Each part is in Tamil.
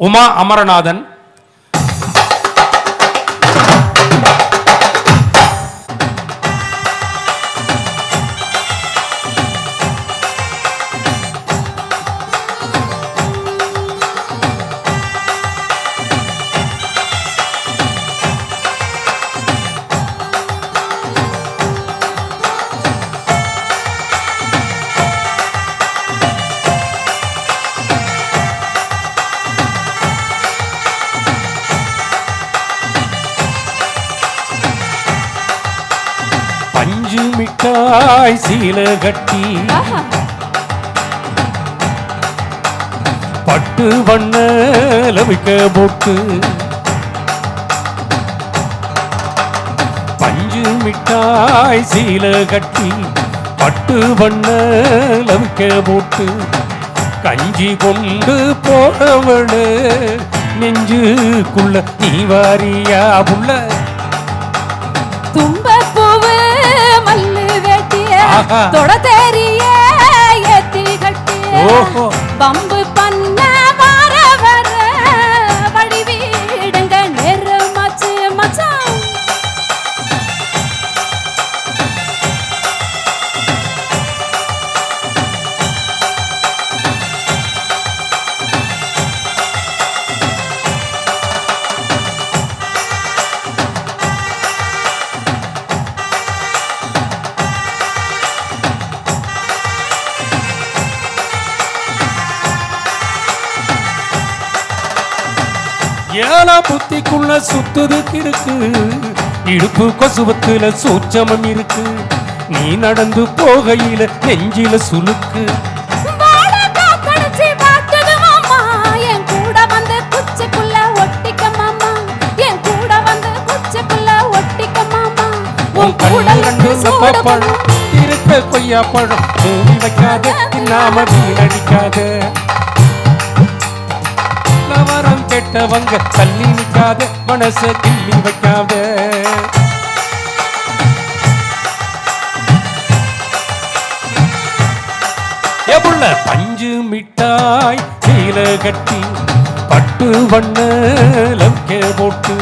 உமா அமரநாதன் பஞ்சு மிட்டாய் சீல கட்டி. பட்டு வண்ண லவிக்க போட்டு. பஞ்சு மிட்டாய் சீல கட்டி. பட்டு வண்ண லவிக்க போட்டு. கஞ்சி கொண்டு போறவளு நெஞ்சுக்குள்ள நீ வாரியா புள்ள. தொட தெரிய கட்டிய ஓஹோ. பம்பு சுத்துதுக்கு இருக்கு இடுப்பு கொசுவத்துல சூச்சமம் இருக்கு. நீ நடந்து போகையில நெஞ்சில பழம் இருக்க கொய்யா பழம். மூடி வைக்காத தின்னாம வீணடிக்காத. கெட்டவங்க தள்ளி நிற்காத மனச கிள்ளி வைக்காத. எவுள்ள பஞ்சு மிட்டாய் கீழ கட்டி பட்டு வண்ண லம்கே போட்டு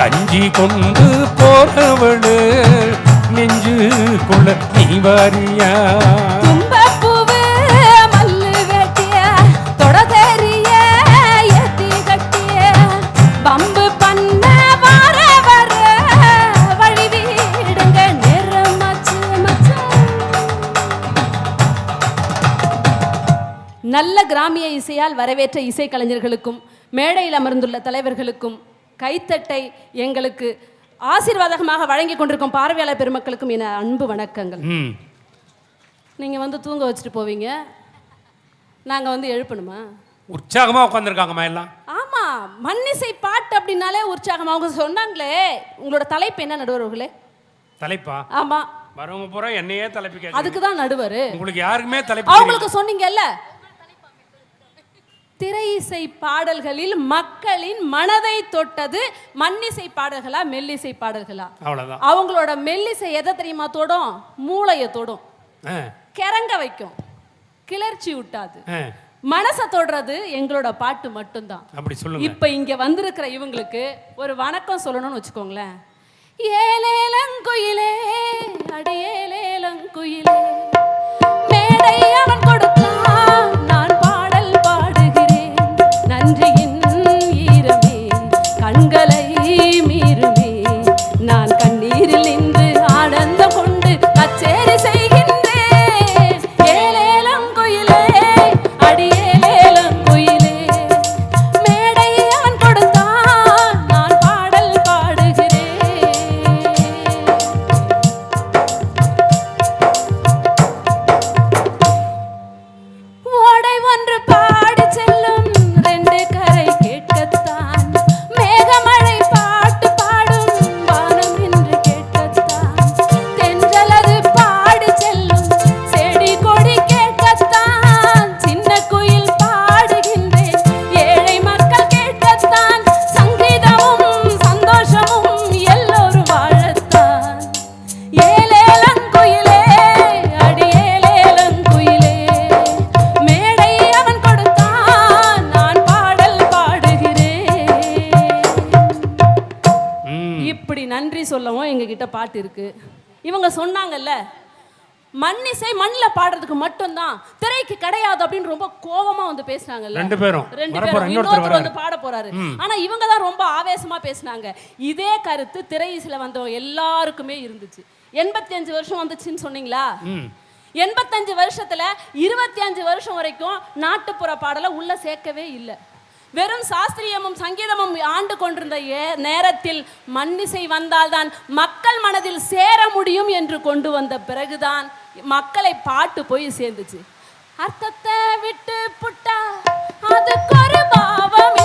கஞ்சி கொண்டு போறவளு நெஞ்சுக்குள்ள நீ வாரியா? நல்ல கிராமிய இசையால் வரவேற்ற இசைக்கலைஞர்களுக்கும் மேடையில் அமர்ந்துள்ள தலைவர்களுக்கும் கைத்தட்டை எங்களுக்கு ஆசீர்வாதமாக வழங்கி கொண்டிருக்கும் பார்வையாளர் பெருமக்களுக்கும் என அன்பு வணக்கங்கள். ம். நீங்க வந்து தூங்க வச்சுட்டு போவீங்க. நாங்க வந்து எழுப்பணுமா? உற்சாகமா உட்காந்துருக்காங்கம்மா எல்லாம். ஆமா மன்னிசை பாட்டு அப்படின்னாலே உற்சாகம். அவங்க சொன்னாங்களே உங்களோட தலைப்பு என்ன நடுவர்களே? தலைப்பா? ஆமா. வரவங்க பூரா என்னையே தலைப்பு அதுக்கு தான் நடுவர். உங்களுக்கு யாருக்குமே தலைப்பு. அவங்களுக்கு சொன்னீங்கல்ல திரை இசை பாடல்களில் மக்களின் மனதை தொட்டது மண்ணிசை பாடல்களா மெல்லிசை பாடல்களா? அவ்வளவுதான். அவங்களோட மெல்லிசை எதை தெரியுமா தொடும்? மூளையை தொடும். கிறங்க வைக்கும். கிளர்ச்சி விட்டாது மனசை தொடுறது எங்களோட பாட்டு மட்டும்தான். அப்படி சொல்லுங்க. இப்ப இங்க வந்திருக்கிற இவங்களுக்கு ஒரு வணக்கம் சொல்லணும்னு வச்சுக்கோங்களேன். ஏலேலங்குயிலே அடியேலேலங்குயிலே மேடை அவன் கொடுத்தான் நன்றியின் எங்ககிட்ட பாட்டு இருக்கு. இவங்க சொன்னாங்கல்ல மண்ணிசை மண்ணில் பாடுறதுக்கு மட்டும்தான் திரைக்கு கிடையாது அப்படின்னு ரொம்ப கோவமா வந்து பேசுனாங்கல்ல. ரெண்டு பேரும். ரெண்டு வரப்போற பேரும். இன்னொருத்தர் வந்து பாட போறாரு. ஆனா இவங்க தான் ரொம்ப ஆவேசமா பேசுனாங்க. இதே கருத்து திரையிசில வந்தவங்க எல்லாருக்குமே இருந்துச்சு. எண்பத்தி அஞ்சு வருஷம் வந்துச்சுன்னு சொன்னீங்களா? எண்பத்தஞ்சு வருஷத்துல இருபத்தி அஞ்சு வருஷம் வரைக்கும் நாட்டுப்புற பாடலை உள்ள சேர்க்கவே இல்லை. வெறும் சாஸ்திரியமும் சங்கீதமும் ஆண்டு கொண்டிருந்த ஏ- நேரத்தில் மன்னிசை வந்தால்தான் மக்கள் மனதில் சேர முடியும் என்று கொண்டு வந்த பிறகுதான் மக்களை பாட்டு போய் சேர்ந்துச்சு. அர்த்தத்தை விட்டு புட்டா அதுக்கு ஒரு பாவம்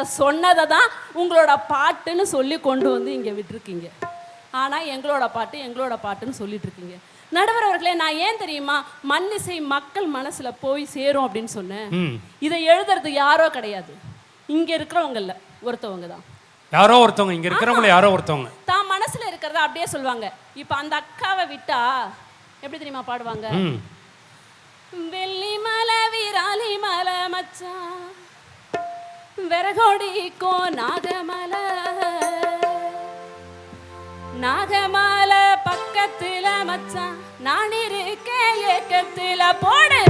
அடிச்சவ சொன்னதை தான் உங்களோட பாட்டுன்னு சொல்லி கொண்டு வந்து இங்கே விட்டுருக்கீங்க. ஆனால் எங்களோட பாட்டு எங்களோட பாட்டுன்னு சொல்லிட்டு இருக்கீங்க. நடுவர் அவர்களே நான் ஏன் தெரியுமா? மண்ணிசை மக்கள் மனசுல போய் சேரும் அப்படின்னு சொன்னேன். இதை எழுதுறது யாரோ கிடையாது. இங்க இருக்கிறவங்கல்ல ஒருத்தவங்க தான். யாரோ ஒருத்தவங்க இங்க இருக்கிறவங்கள யாரோ ஒருத்தவங்க. தான் மனசுல இருக்கிறத அப்படியே சொல்லுவாங்க. இப்போ அந்த அக்காவை விட்டா எப்படி தெரியுமா பாடுவாங்க? வெள்ளி மலை விராலி மலை மச்சான். விறகொடிக்கோ நாகமல நாகமல பக்கத்துல மச்சான் நான் இருக்கேன் ஏக்கத்துல. போடு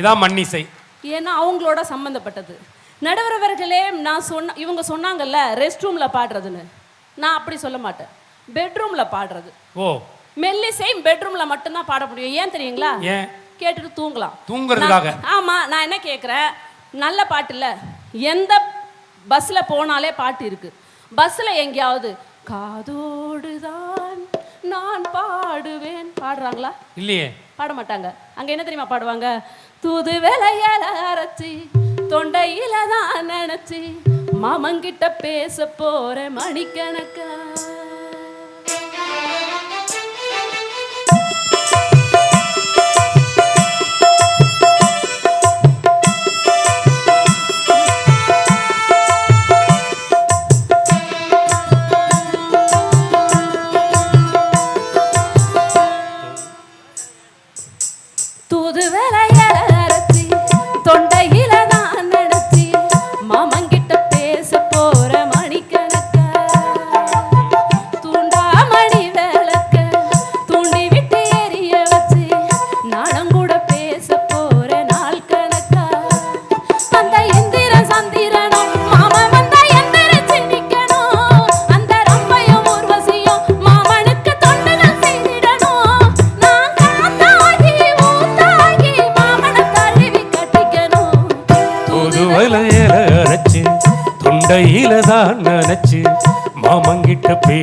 இதான் மண்ணிசை. ஏன்னா அவங்களோட சம்மந்தப்பட்டது நடுவரவர்களே நான் சொன்ன இவங்க சொன்னாங்கல்ல ரெஸ்ட் ரூமில் பாடுறதுன்னு. நான் அப்படி சொல்ல மாட்டேன். பெட்ரூமில் பாடுறது. ஓ. மெல்லிசை பெட்ரூமில் மட்டும்தான் பாட முடியும். ஏன் தெரியுங்களா? கேட்டுட்டு தூங்கலாம். தூங்குறதுக்காக. ஆமா நான் என்ன கேட்குறேன் நல்ல பாட்டு இல்ல. எந்த பஸ்ஸில் போனாலே பாட்டு இருக்கு. பஸ்ஸில் எங்கேயாவது காதோடு தான் நான் பாடுவேன். பாடுறாங்களா? இல்லையே. பாட மாட்டாங்க. அங்க என்ன தெரியுமா பாடுவாங்க? தூது விலையால அரைச்சி தொண்டையில தான் நினைச்சி மாமங்கிட்ட பேச போற மணிக்கணக்கா.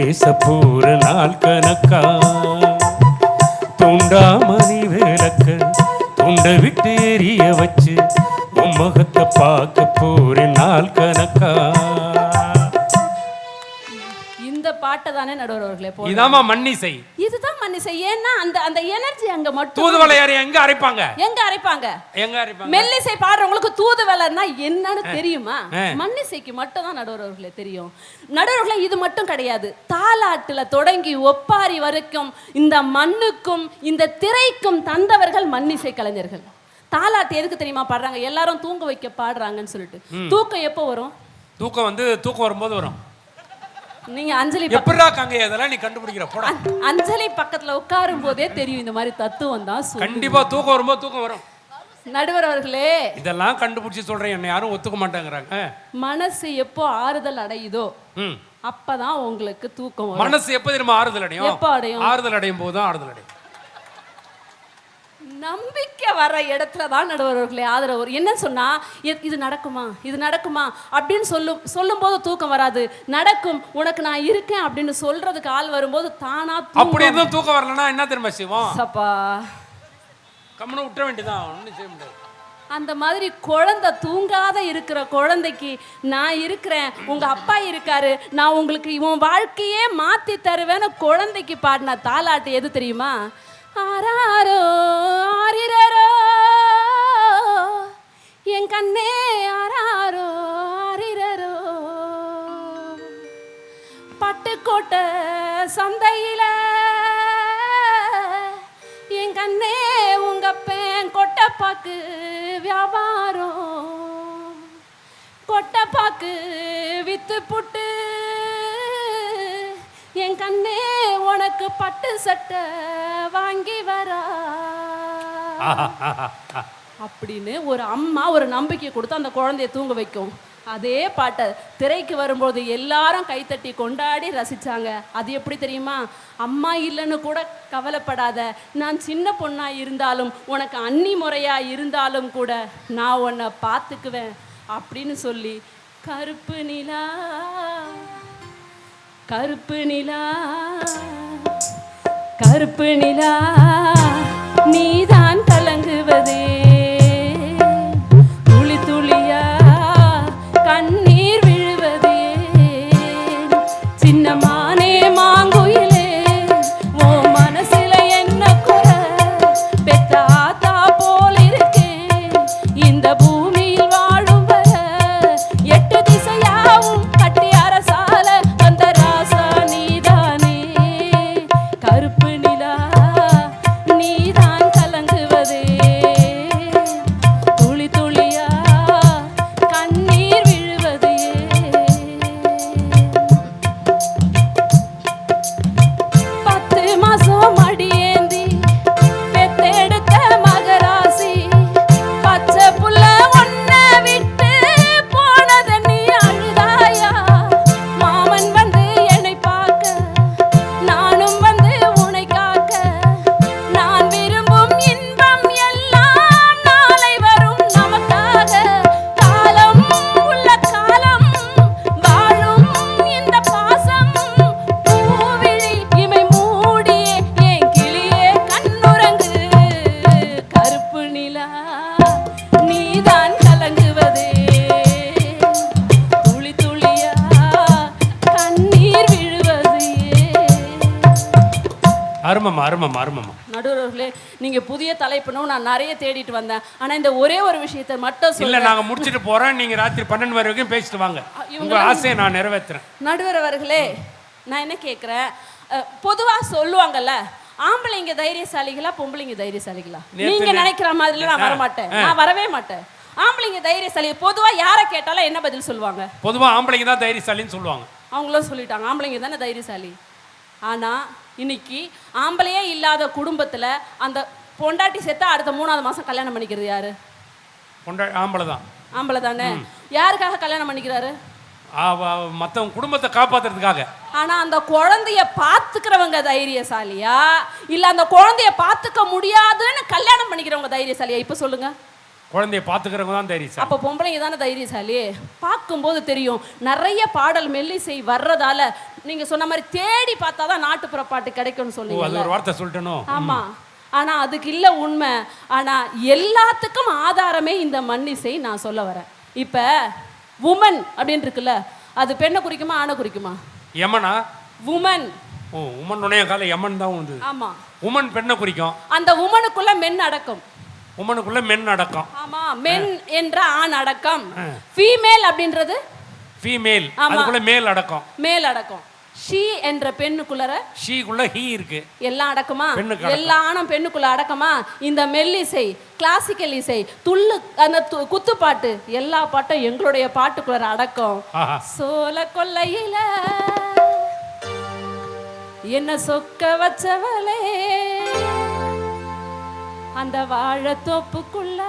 மாமங்கிட்ட பேச போற நடுவர் அவர்களே போ இதாம்மா மன்னிசை இதுதான் மன்னிசை ஏன்னா அந்த அந்த எனர்ஜி அங்க மட்டும் தூதுவளையாரி எங்க அரைப்பாங்க? எங்க அரைப்பாங்க? எங்க அரைப்பாங்க? மெல்லிசை பாடுறவங்களுக்கு தூதுவளைன்னா என்னன்னு தெரியுமா? ஆ. மன்னிசைக்கு மட்டும் தான் நடுவர்களே தெரியும். நடுவர்களே இது மட்டும் கிடையாது. தாலாட்டுல தொடங்கி ஒப்பாரி வரைக்கும் இந்த மண்ணுக்கும் இந்த திரைக்கும் தந்தவர்கள் மன்னிசை கலைஞர்கள். தாலாட்டு எதுக்கு தெரியுமா பாடுறாங்க? எல்லாரும் தூங்க வைக்க பாடுறாங்கன்னு சொல்லிட்டு. தூக்கம் எப்போ வரும்? தூக்கம் வந்து தூக்கம் வரும்போது வரும். நீங்க அஞ்சலி எப்படிடா கங்க? இதெல்லாம் நீ கண்டுபிடிக்கிற. போடா. அஞ்சலி பக்கத்துல உட்காரும் போதே தெரியும் இந்த மாதிரி தத்துவம் தான். கண்டிப்பா தூக்கம் வரும்போது தூக்கம் வரும். நடுவர் அவர்களே. இதெல்லாம் கண்டுபிடிச்சு சொல்றேன். என்ன யாரும் ஒத்துக்க மாட்டேங்கிறாங்க. மனசு எப்போ ஆறுதல் அடையுதோ அப்பதான் உங்களுக்கு தூக்கம் வரும். மனசு எப்ப தெரியுமா ஆறுதல் அடையும்? எப்போ அடையும்? ஆறுதல் அடையும் போது தான் ஆறுதல் அடையும். நம்பிக்கை வர இடத்துல தான் நடுவர்களே ஆதரவு. வரும். என்ன சொன்னா இது நடக்குமா? இது நடக்குமா? அப்படின்னு சொல்லும் சொல்லும்போது தூக்கம் வராது. நடக்கும். உனக்கு நான் இருக்கேன் அப்படின்னு சொல்றதுக்கு ஆள் வரும்போது தானா அப்படி எதுவும் தூக்கம் வரலன்னா என்ன தெரியுமா செய்வோம்? சப்பா. கம்முன்னு விட்டுற வேண்டியதான் ஒன்றும் செய்ய முடியாது. அந்த மாதிரி குழந்தை தூங்காத இருக்கிற குழந்தைக்கு நான் இருக்கிறேன். உங்க அப்பா இருக்காரு. நான் உங்களுக்கு இவன் வாழ்க்கையே மாத்தி தருவேன்னு குழந்தைக்கு பாடின தாலாட்டு எது தெரியுமா? ஆராரோ ஆரிரரோ என் கண்ணே ஆராரோ ஆரிரரோ பட்டுக்கோட்டை சந்தையில என் கண்ணே உங்க பேன் கொட்டப்பாக்கு வியாபாரம். கொட்டப்பாக்கு வித்து புட்டு என் கண்ணே உனக்கு பட்டு சட்டை வாங்கி வரா. அப்படின்னு ஒரு அம்மா ஒரு நம்பிக்கை கொடுத்து அந்த குழந்தைய தூங்க வைக்கும். அதே பாட்டை திரைக்கு வரும்போது எல்லாரும் கைத்தட்டி கொண்டாடி ரசிச்சாங்க. அது எப்படி தெரியுமா? அம்மா இல்லைன்னு கூட கவலைப்படாத. நான் சின்ன பொண்ணா இருந்தாலும் உனக்கு அன்னி முறையா இருந்தாலும் கூட நான் உன்னை பார்த்துக்குவேன் அப்படின்னு சொல்லி கருப்பு நிலா கருப்பு நிலா கருப்பு நிலா நீதான் அருமம்மா அருமம்மா அருமம்மா. நடுவர்களே நீங்க புதிய தலைப்புனும் நான் நிறைய தேடிட்டு வந்தேன். ஆனா இந்த ஒரே ஒரு விஷயத்தை மட்டும் இல்ல நாங்க முடிச்சிட்டு போறோம். நீங்க ராத்திரி பன்னெண்டு மணி வரைக்கும் பேசிட்டு வாங்க. உங்க ஆசையை நான் நிறைவேற்றுறேன் நடுவர் அவர்களே நான் என்ன கேட்குறேன் பொதுவா சொல்லுவாங்கல்ல ஆம்பளைங்க தைரியசாலிகளா பொம்பளைங்க தைரியசாலிகளா? நீங்க நினைக்கிற மாதிரி நான் வர மாட்டேன் நான் வரவே மாட்டேன். ஆம்பளைங்க தைரியசாலி பொதுவா யாரை கேட்டாலும் என்ன பதில் சொல்லுவாங்க? பொதுவா ஆம்பளைங்க தான் தைரியசாலின்னு சொல்லுவாங்க. அவங்களும் சொல்லிட்டாங்க ஆம்பளைங்க தானே தைரியசாலி? ஆனா இன்னைக்கு ஆம்பளையே இல்லாத குடும்பத்துல அந்த பொண்டாட்டி செத்தா அடுத்த மூணாவது மாசம் கல்யாணம் பண்ணிக்கிறது யாரு? கொண்டா ஆம்பளை தான் ஆம்பளை தானே யாருக்காக கல்யாணம் பண்ணிக்கிறாரு? மற்றவங்க குடும்பத்தை காப்பாத்துறதுக்காக. ஆனா அந்த குழந்தைய பாத்துக்கிறவங்க தைரியசாலியா? இல்ல அந்த குழந்தைய பாத்துக்க முடியாதுன்னு கல்யாணம் பண்ணிக்கிறவங்க தைரியசாலியா? இப்ப சொல்லுங்க. குழந்தைய பாத்துக்கிறவங்க தான் தைரியசாலி. அப்ப பொம்பளைங்க தானே தைரியசாலி? பார்க்கும்போது தெரியும். நிறைய பாடல் மெல்லிசை வர்றதால நீங்க சொன்ன மாதிரி தேடி பார்த்தா தான் நாட்டுப்புற பாட்டு கிடைக்கும்னு சொன்னீங்க அது ஒரு வார்த்தை சொல்லிட்டனோ? ஆமா. ஆனா அதுக்கு இல்ல உண்மை. ஆனா எல்லாத்துக்கும் ஆதாரமே இந்த மண்ணிசை நான் சொல்ல வரேன். இப்ப உமன் அப்படின்னு இருக்குல்ல அது பெண்ணை குறிக்குமா ஆணை குறிக்குமா? யமனா உமன் ஓ உமன் உடைய கால யமன் தான் வந்து ஆமா. உமன் பெண்ணை குறிக்கும். அந்த உமனுக்குள்ள மென் அடக்கம். உமனுக்குள்ள மென் அடக்கம். ஆமா மென் என்ற ஆண் அடக்கம். ஃபீமேல் அப்படின்றது? ஃபீமேல். அதுக்குள்ள மேல் அடக்கம். மேல் அடக்கம். ஷீ என்ற பெண்ணுக்குள்ளற ஷீக்குள்ள ஹீ இருக்கு. எல்லாம் அடக்கமா? பெண்ணுக்கு அடக்கம். எல்லா ஆணும் பெண்ணுக்குள்ள அடக்கமா? இந்த மெல்லிசை கிளாசிக்கல் இசை துள்ளு அந்த து- குத்துப்பாட்டு எல்லா பாட்டும் எங்களுடைய பாட்டுக்குள்ள அடக்கம். சோல கொல்லையில என்ன சொக்க வச்சவளே? அந்த வாழைத்தோப்புக்குள்ள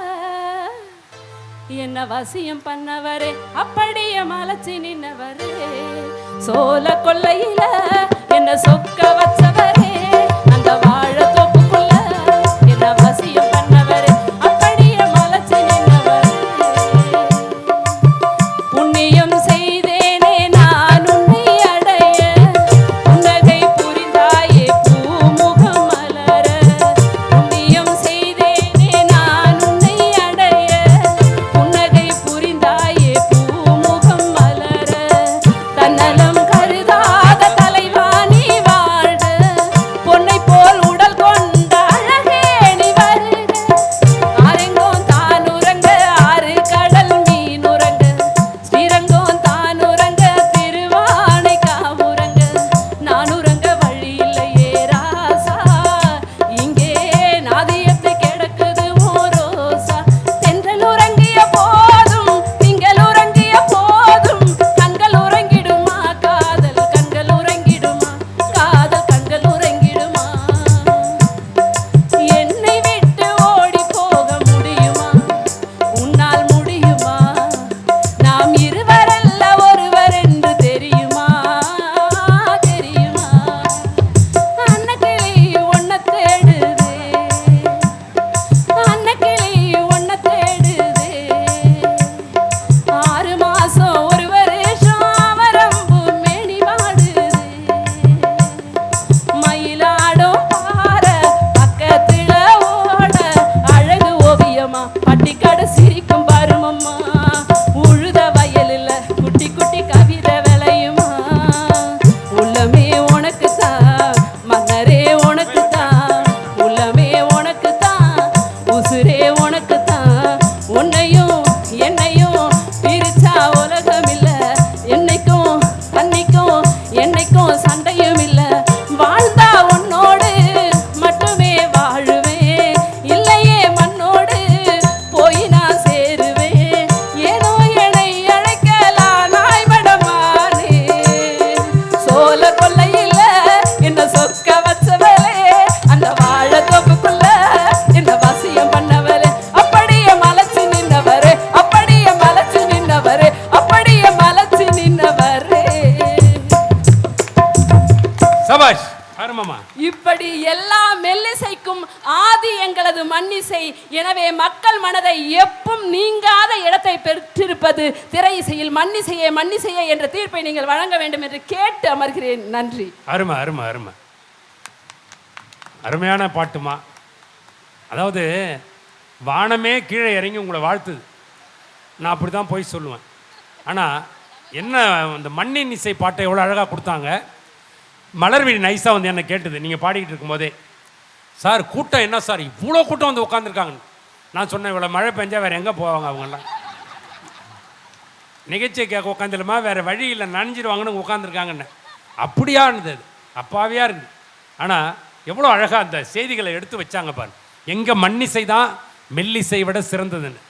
என்ன வசியம் பண்ணவரே? அப்படியே மலைச்சு நின்னவரே? சோல கொள்ளையில என்ன சொக்க வச்ச திரை இசையில் மண்ணிசையே செய்ய என்ற தீர்ப்பை நீங்கள் வழங்க வேண்டும் என்று கேட்டு அமர்கிறேன். நன்றி. அருமை அருமை அருமை. அருமையான பாட்டுமா. அதாவது வானமே கீழே இறங்கி உங்களை வாழ்த்துது. நான் அப்படி தான் போய் சொல்லுவேன். ஆனால் என்ன அந்த மண்ணின் இசை பாட்டை எவ்வளோ அழகாக கொடுத்தாங்க. மலர்விழி நைஸாக வந்து என்னை கேட்டது. நீங்கள் பாடிக்கிட்டு இருக்கும்போதே சார் கூட்டம் என்ன சார்? இவ்வளோ கூட்டம் வந்து உட்காந்துருக்காங்க நான் சொன்னேன் இவ்வளோ மழை பெஞ்சால் வேறு எங்கே போவாங்க அவங்கெல்லாம்? நிகழ்ச்சியை கேட்க உட்காந்துலமா வேறு வழி இல்லை நனைஞ்சிருவாங்கன்னு உட்காந்துருக்காங்கன்னு அப்படியா இருந்தது. அது. அப்பாவியா இருந்தது. ஆனால் எவ்வளோ அழகாக அந்த செய்திகளை எடுத்து வச்சாங்க பாரு. எங்கள் மண்ணிசை தான் மெல்லிசை விட சிறந்ததுன்னு.